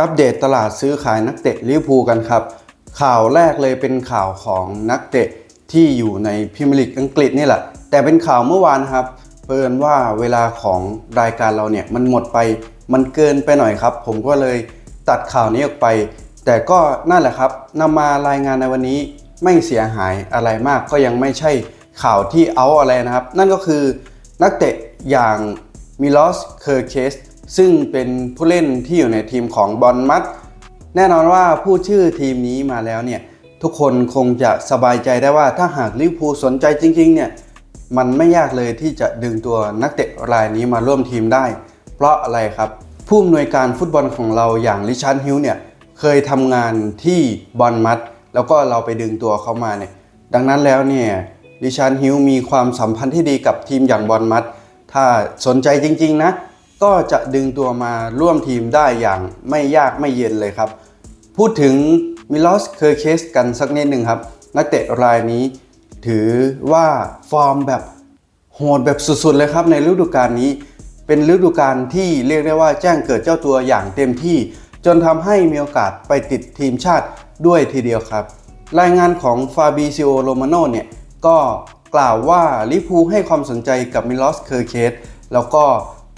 อัปเดตตลาดซื้อขายนักเตะลิเวอร์พูลกันครับ ข่าวแรกเลยเป็นข่าวของนักเตะที่อยู่ในพรีเมียร์ลีกอังกฤษนี่แหละ แต่เป็นข่าวเมื่อวานครับเพิ่นว่าเวลาของรายการเราเนี่ยมันหมดไปมันเกินไปหน่อยครับ ผมก็เลยตัดข่าวนี้ออกไป แต่ก็นั่นแหละครับนำมารายงานในวันนี้ไม่เสียหายอะไรมากก็ยังไม่ใช่ข่าวที่เอาอะไรนะครับ นั่นก็คือนักเตะอย่างมิลอสเคอร์เคส ซึ่งเป็นผู้เล่นที่อยู่ในทีมของบอลมัดแน่นอนว่าผู้ชื่อทีมนี้มาแล้วเนี่ยทุกคนคงจะสบายใจได้ว่าถ้าหากลิเวอร์พูลสนใจจริงๆเนี่ยมันไม่ยากเลยที่จะดึงตัวนักเตะรายนี้มาร่วมทีมได้ เพราะอะไรครับ ผู้อำนวยการฟุตบอลของเราอย่างริชาร์ดฮิลเนี่ยเคยทำงานที่บอลมัด แล้วก็เราไปดึงตัวเขามาเนี่ยดังนั้นแล้วเนี่ยริชาร์ดฮิลมีความสัมพันธ์ที่ดีกับทีมอย่างบอลมัด ถ้าสนใจจริง ๆ นะ ก็จะดึงตัวมาร่วมทีมได้อย่างไม่ยากไม่เย็นเลยครับ พูดถึงมิลอสเคอร์เคสกันสักนิดหนึ่งครับ นักเตะรายนี้ถือว่าฟอร์มแบบโหดแบบสุดๆเลยครับในฤดูกาลนี้ เป็นฤดูกาลที่เรียกได้ว่าแจ้งเกิดเจ้าตัวอย่างเต็มที่ จนทำให้มีโอกาสไปติดทีมชาติด้วยทีเดียวครับ รายงานของฟาบิซิโอโรมาโนเนี่ยก็กล่าวว่าลิพูให้ความสนใจกับมิลอสเคอร์เคสแล้วก็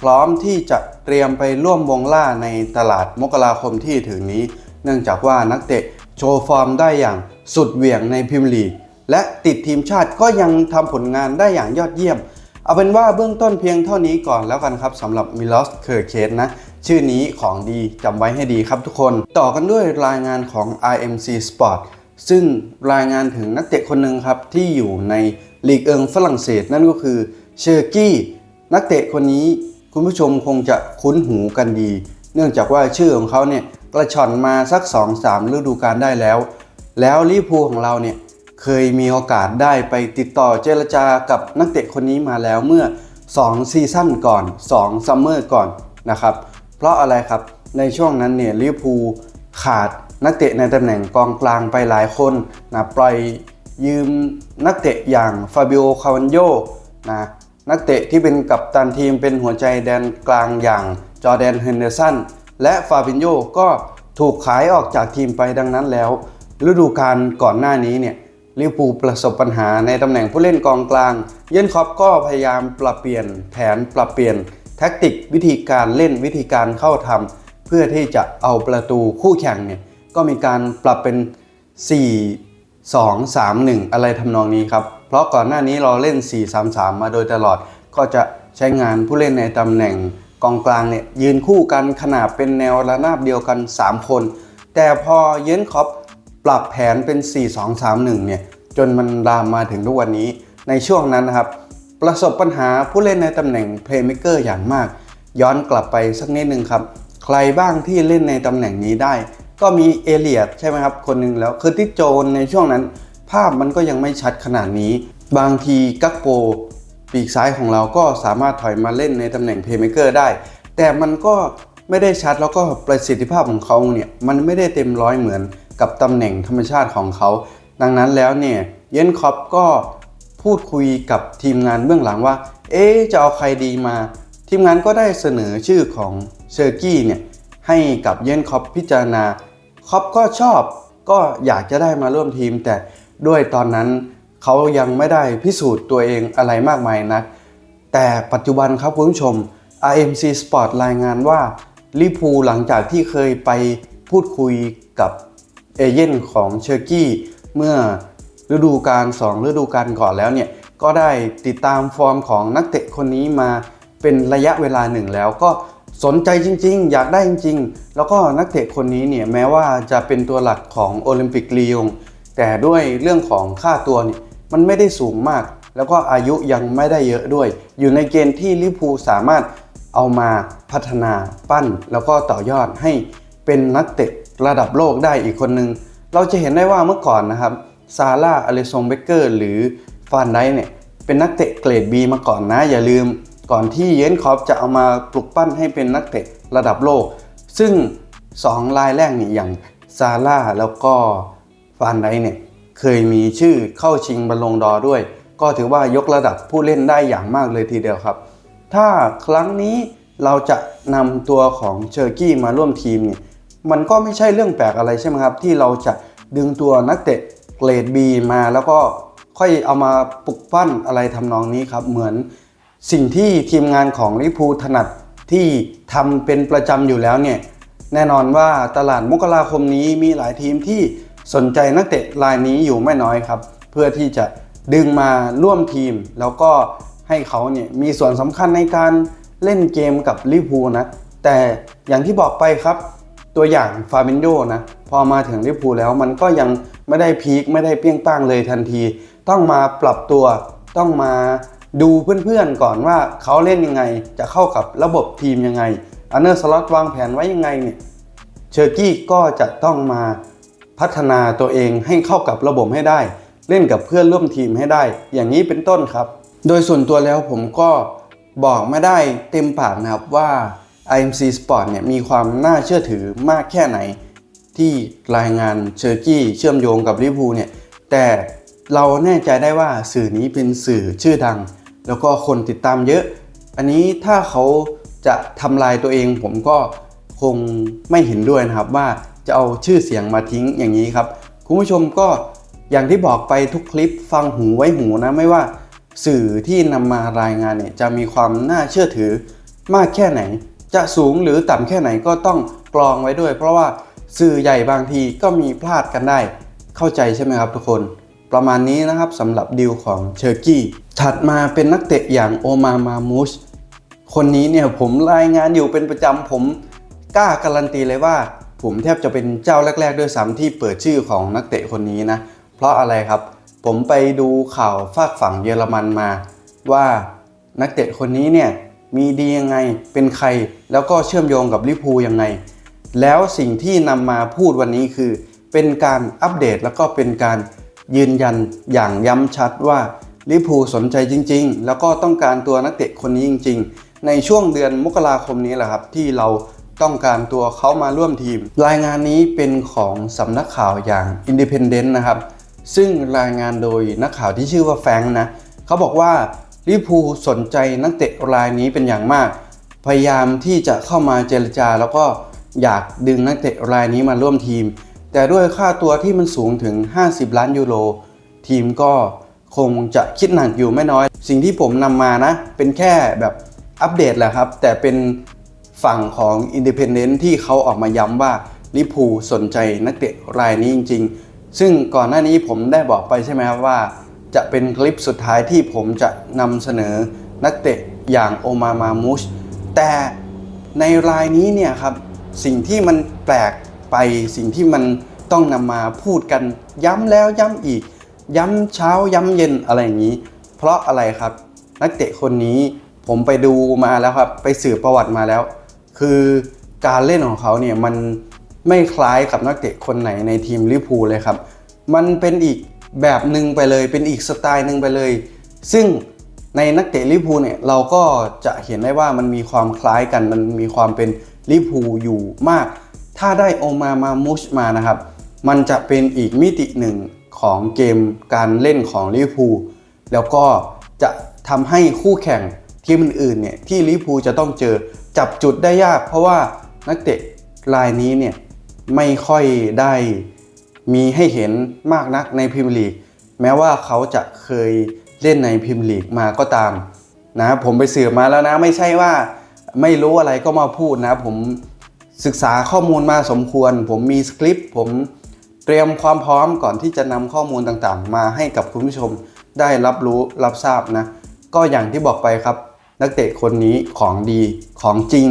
พร้อมที่จะเตรียมไปร่วมวงล่าในตลาดมกราคมที่ถึงนี้ เนื่องจากว่านักเตะโชว์ฟอร์มได้อย่างสุดเหวี่ยงในพรีเมียร์ลีกและติดทีมชาติก็ยังทำผลงานได้อย่างยอดเยี่ยม เอาเป็นว่าเบื้องต้นเพียงเท่านี้ก่อนแล้วกันครับสำหรับมิลอสเคอร์เคสนะ ชื่อนี้ของดีจำไว้ให้ดีครับทุกคน ต่อกันด้วยรายงานของ IMC Sport ซึ่งรายงานถึงนักเตะคนหนึ่งครับ ที่อยู่ในลีกเอิงฝรั่งเศสนั่นก็คือเชอร์กี้ นักเตะคนนี้ คุณผู้ชมคงจะคุ้นหูกันดี เนื่องจากว่าชื่อของเขาเนี่ยกระชอนมาสัก 2-3 ฤดูกาลได้แล้ว แล้วลิพูของเราเนี่ยเคยมีโอกาสได้ไปติดต่อเจรจากับนักเตะคนนี้มาแล้วเมื่อ 2 ซีซั่นก่อน 2 ซัมเมอร์ก่อนนะครับ เพราะอะไรครับในช่วงนั้นเนี่ยลิเวอร์พูลขาดนักเตะในตำแหน่งกองกลางไปหลายคนนะปล่อยยืมนักเตะอย่างฟาบิโอ คาวันโยนะ นักเตะที่เป็นกัปตันทีมเป็นหัวใจแดนกลางอย่างจอแดนเฮนเดอร์สันและฟาบินโยก็ถูกขายออกจากทีมไปดังนั้นแล้ว ฤดูกาลก่อนหน้านี้เนี่ยลิเวอร์พูประสบปัญหาในตำแหน่งผู้เล่นกองกลาง เยนคอปก็พยายามปรับเปลี่ยนแผนปรับเปลี่ยนแท็กติกวิธีการเล่นวิธีการเข้าทำเพื่อที่จะเอาประตูคู่แข่งเนี่ยก็มีการปรับเป็น 4 2 3 1 อะไรทำนองนี้ครับ เพราะก่อนหน้านี้เราเล่น 4 3 3 มาโดยตลอด ก็จะใช้งานผู้เล่นในตำแหน่งกองกลางเนี่ยยืนคู่กันขนาดเป็นแนวระนาบเดียวกัน 3 คน แต่พอเยนคอปปรับแผนเป็น 4 2 3 1 เนี่ย จนมันลามมาถึงทุกวันนี้ ในช่วงนั้นนะครับ ประสบปัญหาผู้เล่นในตำแหน่งเพลย์เม k เกอร์อย่างมาก ย้อนกลับไปสักนิดนึงครับ ใครบ้างที่เล่นในตำแหน่งนี้ได้ ก็มีเอเลียดใช่ไหมครับ คนหนึ่งแล้วคือที่โจนในช่วงนั้น ภาพมันก็ยังไม่ชัดขนาดนี้ บางทีกักโปปีกซ้ายของเราก็สามารถถอยมาเล่นในตำแหน่งเพลย์เมเกอร์ได้ แต่มันก็ไม่ได้ชัดแล้วก็ประสิทธิภาพของเขาเนี่ยมันไม่ได้เต็มร้อยเหมือนกับตำแหน่งธรรมชาติของเขา ดังนั้นแล้วเนี่ยเยนคอปก็พูดคุยกับทีมงานเบื้องหลังว่า เอ๊จะเอาใครดีมา ทีมงานก็ได้เสนอชื่อของเชอร์กี้เนี่ยให้กับเยนคอปพิจารณา คอปก็ชอบก็อยากจะได้มาร่วมทีม แต่ด้วยตอนนั้นเขายังไม่ได้พิสูจน์ตัวเองอะไรมากมายนัก แต่ปัจจุบันครับคุณผู้ชม RMC Sport รายงานว่าลิปูหลังจากที่เคยไปพูดคุยกับเอเย่นของเชอร์กี้เมื่อฤดูกาล2ฤดูกาลก่อนแล้วเนี่ย ก็ได้ติดตามฟอร์มของนักเตะคนนี้มาเป็นระยะเวลาหนึ่งแล้วก็ สนใจจริง ๆ อยากได้จริง ๆ แล้วก็นักเตะคนนี้เนี่ยแม้ว่าจะเป็นตัวหลักของโอลิมปิกลียงแต่ด้วยเรื่องของค่าตัวเนี่ยมันไม่ได้สูงมาก แล้วก็อายุยังไม่ได้เยอะด้วย อยู่ในเกณฑ์ที่ลิพูสามารถเอามาพัฒนาปั้น แล้วก็ต่อยอดให้เป็นนักเตะระดับโลกได้อีกคนนึง เราจะเห็นได้ว่าเมื่อก่อนนะครับซาร่าอเลซงเบเกอร์หรือฟานไดเนี่ยเป็นนักเตะเกรด B มาก่อนนะอย่าลืม ก่อนที่เยนคอปจะเอามาปลุกปั้นให้เป็นนักเตะระดับโลก ซึ่ง 2 รายแรกนี่อย่างซาร่าแล้วก็ฟานไดเนี่ยเคยมีชื่อเข้าชิงบอลลงดอร์ด้วย ก็ถือว่ายกระดับผู้เล่นได้อย่างมากเลยทีเดียวครับ ถ้าครั้งนี้เราจะนำตัวของเชอร์กี้มาร่วมทีมเนี่ยมันก็ไม่ใช่เรื่องแปลกอะไรใช่ไหมครับ ที่เราจะดึงตัวนักเตะเกรด B มาแล้วก็ค่อยเอามาปลุกปั้นอะไรทำนองนี้ครับ เหมือน สิ่งที่ทีมงานของลิพูถนัดที่ทำเป็นประจำอยู่แล้วเนี่ยแน่นอนว่าตลาดมกราคมนี้มีหลายทีมที่สนใจนักเตะรายนี้อยู่ไม่น้อยครับ เพื่อที่จะดึงมาร่วมทีม แล้วก็ให้เขาเนี่ยมีส่วนสำคัญในการเล่นเกมกับลิพูนะ แต่อย่างที่บอกไปครับ ตัวอย่างฟาบินโยนะ พอมาถึงลิพูแล้วมันก็ยังไม่ได้พีคไม่ได้เปรี้ยงป้างเลยทันที ต้องมาปรับตัวต้องมา ดูเพื่อนๆก่อนว่าเขาเล่นยังไง จะเข้ากับระบบทีมยังไงอันเนอร์สล็อตวางแผนไว้ยังไงเนี่ยเชอร์กี้ก็จะต้องมาพัฒนาตัวเองให้เข้ากับระบบให้ได้ เล่นกับเพื่อนร่วมทีมให้ได้ อย่างนี้เป็นต้นครับ โดยส่วนตัวแล้วผมก็บอกไม่ได้เต็มปากนะครับว่า IMC Sport เนี่ยมีความน่าเชื่อถือมากแค่ไหน ที่รายงานเชอร์กี้เชื่อมโยงกับลิเวอร์พูลเนี่ยแต่เราแน่ใจได้ว่าสื่อนี้เป็นสื่อชื่อดัง แล้วก็คนติดตามเยอะ อันนี้ถ้าเขาจะทำลายตัวเองผมก็คงไม่เห็นด้วยนะครับว่าจะเอาชื่อเสียงมาทิ้งอย่างนี้ครับคุณผู้ชมก็อย่างที่บอกไปทุกคลิปฟังหูไว้หูนะไม่ว่าสื่อที่นำมารายงานเนี่ยจะมีความน่าเชื่อถือมากแค่ไหน จะสูงหรือต่ำแค่ไหนก็ต้องกรองไว้ด้วย เพราะว่าสื่อใหญ่บางทีก็มีพลาดกันได้เข้าใจใช่ไหมครับทุกคน ประมาณนี้นะครับสำหรับดีลของเชอร์กี้ ถัดมาเป็นนักเตะอย่างโอมามามูชคนนี้เนี่ยผมรายงานอยู่เป็นประจำผมกล้าการันตีเลยว่า ผมแทบจะเป็นเจ้าแรก ๆ ด้วยซ้ำที่เปิดชื่อของนักเตะคนนี้นะ เพราะอะไรครับ ผมไปดูข่าวฝากฝั่งเยอรมันมา ว่านักเตะคนนี้เนี่ยมีดียังไงเป็นใครแล้วก็เชื่อมโยงกับลิพูยังไง แล้วสิ่งที่นำมาพูดวันนี้คือ เป็นการอัปเดตแล้วก็เป็นการ ยืนยันอย่างย้ำชัดว่าลิพูสนใจจริง ๆ แล้วก็ต้องการตัวนักเตะคนนี้จริง ๆ ในช่วงเดือนมกราคมนี้แหละครับที่เราต้องการตัวเขามาร่วมทีม รายงานนี้เป็นของสำนักข่าวอย่าง Independent นะครับ ซึ่งรายงานโดยนักข่าวที่ชื่อว่าแฟงนะเขาบอกว่าลิพูสนใจนักเตะรายนี้เป็นอย่างมาก พยายามที่จะเข้ามาเจรจา แล้วก็อยากดึงนักเตะรายนี้มาร่วมทีม แต่ด้วยค่าตัวที่มันสูงถึง 50 ล้านยูโรทีมก็คงจะคิดหนักอยู่ไม่น้อย สิ่งที่ผมนำมานะ เป็นแค่แบบอัปเดตแหละครับ แต่เป็นฝั่งของ Independent ที่เขาออกมาย้ำว่าลิพูสนใจนักเตะรายนี้จริง ๆ ซึ่งก่อนหน้านี้ผมได้บอกไปใช่ไหมครับว่า จะเป็นคลิปสุดท้ายที่ผมจะนำเสนอนักเตะอย่างโอมามามุชแต่ในรายนี้เนี่ยครับ สิ่งที่มันแปลก ไปสิ่งที่มันต้องนำมาพูดกันย้ำแล้วย้ำอีก ย้ำเช้าย้ำเย็นอะไรอย่างนี้ เพราะอะไรครับ นักเตะคนนี้ผมไปดูมาแล้วครับ ไปสืบประวัติมาแล้ว คือการเล่นของเขาเนี่ยมันไม่คล้ายกับนักเตะคนไหนในทีมลิเวอร์พูลเลยครับ มันเป็นอีกแบบหนึ่งไปเลย เป็นอีกสไตล์หนึ่งไปเลย ซึ่งในนักเตะลิเวอร์พูลเนี่ยเราก็จะเห็นได้ว่ามันมีความคล้ายกัน มันมีความเป็นลิเวอร์พูลอยู่มาก ถ้าได้โอมามามุชมานะครับ มันจะเป็นอีกมิติหนึ่งของเกมการเล่นของลิเวอร์พูลแล้วก็จะทำให้คู่แข่งทีมอื่นๆเนี่ยที่ลิเวอร์พูลจะต้องเจอจับจุดได้ยาก เพราะว่านักเตะรายนี้เนี่ยไม่ค่อยได้มีให้เห็นมากนักในพรีเมียร์ลีกแม้ว่าเขาจะเคยเล่นในพรีเมียร์ลีกมาก็ตามนะผมไปสืบมาแล้วนะไม่ใช่ว่าไม่รู้อะไรก็มาพูดนะผม ศึกษาข้อมูลมาสมควร ผมมีสคริปต์ผมเตรียมความพร้อมก่อนที่จะนำข้อมูลต่างๆ มาให้กับคุณผู้ชมได้รับรู้รับทราบนะ ก็อย่างที่บอกไปครับ นักเตะคนนี้ของดีของจริง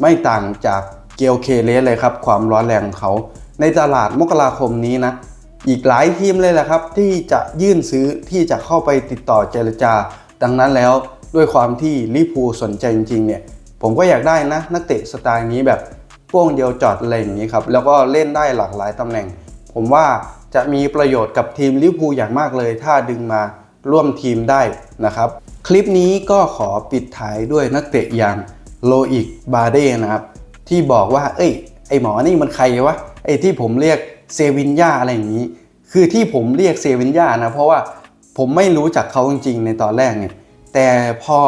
ไม่ต่างจากเกลเคเลสเลยครับ ความร้อนแรงของเขา ในตลาดมกราคมนี้นะ อีกหลายทีมเลยแหละครับ ที่จะยื่นซื้อที่จะเข้าไปติดต่อเจรจา ดังนั้นแล้วด้วยความที่ลิพูสนใจจริงๆเนี่ยผมก็อยากได้นะนักเตะสไตล์นี้แบบ พ่วงเดียวจอดอะไรอย่างนี้ครับ แล้วก็เล่นได้หลากหลายตำแหน่ง ผมว่าจะมีประโยชน์กับทีมลิเวอร์พูลอย่างมากเลย ถ้าดึงมาร่วมทีมได้นะครับ คลิปนี้ก็ขอปิดท้ายด้วยนักเตะอย่างโลอิกบาเด้นะครับ ที่บอกว่า เอ้ย ไอหมอนี่มันใครวะไอที่ผมเรียกเซวินยาอะไรอย่างนี้ คือที่ผมเรียกเซวินยานะเพราะว่าผมไม่รู้จักเขาจริงๆในตอนแรกเนี่ยแต่พอ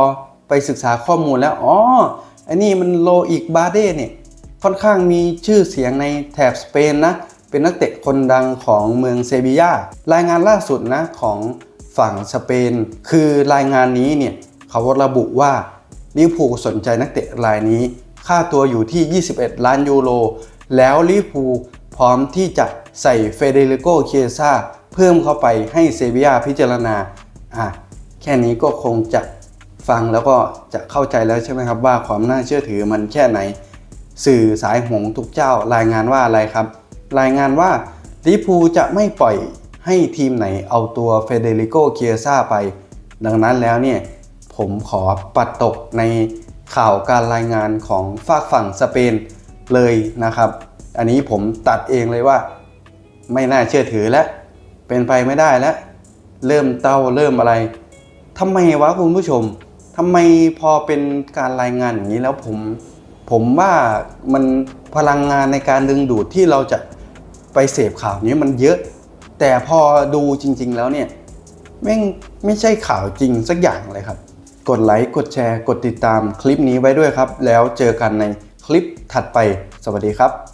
ไปศึกษาข้อมูลแล้ว อ๋ออันนี้มันโลอิกบาเด้เนี่ย ค่อนข้างมีชื่อเสียงในแถบสเปนนะ เป็นนักเตะคนดังของเมืองเซบียารายงานล่าสุดนะของฝั่งสเปน คือรายงานนี้เนี่ยเขาระบุว่าลิเวอร์พูลสนใจนักเตะรายนี้ ค่าตัวอยู่ที่ 21 ล้านยูโร แล้วลิเวอร์พูลพร้อมที่จะใส่เฟเดริโกเคียซาเพิ่มเข้าไปให้เซบียาพิจารณาอะแค่นี้ก็คงจะฟังแล้วก็จะเข้าใจแล้วใช่ไหมครับว่าความน่าเชื่อถือมันแค่ไหน สื่อสายหงทุกเจ้ารายงานว่าอะไรครับ รายงานว่าลิพูจะไม่ปล่อยให้ทีมไหนเอาตัวเฟเดริโกเคียซาไป ดังนั้นแล้วเนี่ยผมขอปัดตกในข่าวการรายงานของฝากฝั่งสเปนเลยนะครับ อันนี้ผมตัดเองเลยว่า ไม่น่าเชื่อถือแล้วเป็นไปไม่ได้แล้ว เริ่มเต้าเริ่มอะไรทำไมวะคุณผู้ชมทำไมพอเป็นการรายงานอย่างนี้แล้วผม ผมว่ามันพลังงานในการดึงดูดที่เราจะไปเสพข่าวนี้มันเยอะ แต่พอดูจริง ๆ แล้วเนี่ยแม่งไม่ใช่ข่าวจริงสักอย่างเลยครับ กดไลค์กดแชร์กดติดตามคลิปนี้ไว้ด้วยครับ แล้วเจอกันในคลิปถัดไปสวัสดีครับ